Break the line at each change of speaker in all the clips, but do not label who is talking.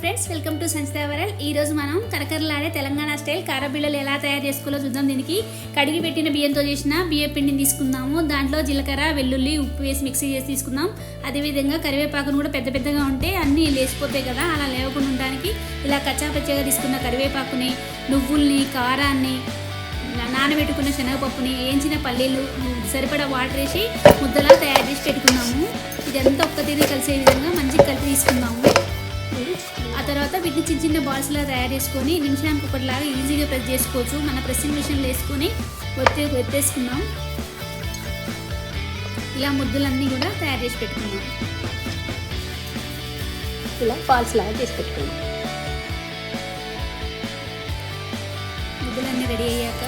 Friends welcome to సంస్థావరల్ ఈ రోజు మనం కరకరలాడే తెలంగాణ స్టైల్ కారబిళ్ళలు ఎలా తయారు చేసుకోవాలో చూద్దాం. దీనికి కడిగి పెట్టిన బియ్యంతో చేసిన బియ్య పిండిని తీసుకుందాము. దాంట్లో జీలకర్ర వెల్లుల్లి ఉప్పు వేసి మిక్సీ చేసి తీసుకుందాం. అదేవిధంగా కరివేపాకును కూడా పెద్ద పెద్దగా ఉంటే అన్నీ లేచిపోతాయి కదా అలా లేవకుండా ఉండడానికి ఇలా కచ్చాపచ్చగా తీసుకున్న కరివేపాకుని నువ్వుల్ని కారాన్ని నానబెట్టుకున్న శనగపప్పుని వేయించిన పల్లీలు సరిపడా వాటర్ వేసి ముద్దలా తయారు చేసి పెట్టుకున్నాము. ఇదంతా ఒక్క తీరు కలిసే విధంగా మంచిగా కలిపి తీసుకుందాము. ఆ తర్వాత వీటిని చిన్న చిన్న బాల్స్లా తయారు చేసుకొని నిమిషానికి ఒకటిలాగా ఈజీగా ప్రెస్ చేసుకోవచ్చు. మన ప్రెస్సింగ్ మిషన్లో వేసుకొని ఒత్తి ఒత్తేసుకుందాం ఇలా ముద్దలన్నీ కూడా తయారు చేసి పెట్టుకుందాం.
ఇలా ఫాల్స్ లాగా చేసి పెట్టుకోండి.
ముద్దలన్నీ రెడీ అయ్యాక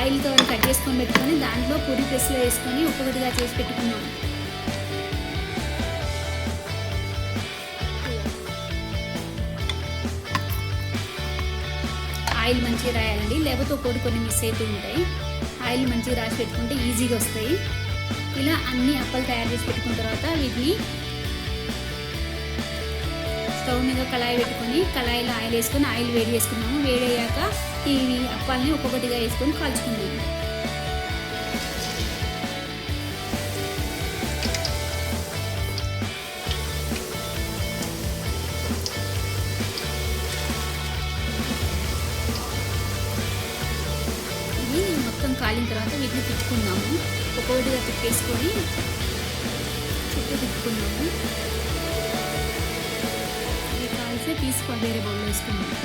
ఆయిల్తో కట్ చేసుకొని పెట్టుకొని దాంట్లో పూరి ప్రెస్లో వేసుకొని ఒక్కొక్కటిగా చేసి పెట్టుకున్నాం ఆయిల్ మంచిగా రాయాలండి. లేకపోతే ఒక్కొక్కటి కొన్ని మిస్ అవుతూ ఉంటాయి. ఆయిల్ మంచిగా రాసి పెట్టుకుంటే ఈజీగా వస్తాయి. ఇలా అన్ని అప్పలు తయారు చేసి పెట్టుకున్న తర్వాత వీటిని స్టవ్ మీద కళాయి పెట్టుకొని కళాయిలో ఆయిల్ వేసుకొని ఆయిల్ వేడి చేసుకున్నాము. వేడి అయ్యాక ఇవి అప్పాలని ఒక్కొక్కటిగా వేసుకొని కాల్చుకున్నాము మొత్తం కాలిన తర్వాత వీటిని తిప్పుకున్నాము ఒక్కొక్కటిగా తిప్పేసుకొని చుట్టూ తిప్పుకున్నాము ఇవి కాల్సే తీసుకో వేరే బౌల్ వేసుకున్నాము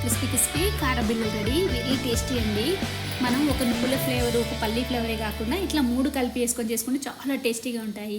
క్రిస్పీ క్రిస్పీ కారబిల్లు రెడీ వెరీ టేస్టీ అండి. మనం ఒక నువ్వుల ఫ్లేవర్ ఒక పల్లీ ఫ్లేవరే కాకుండా ఇట్లా మూడు కలిపి వేసుకొని చేసుకుంటే చాలా టేస్టీగా ఉంటాయి.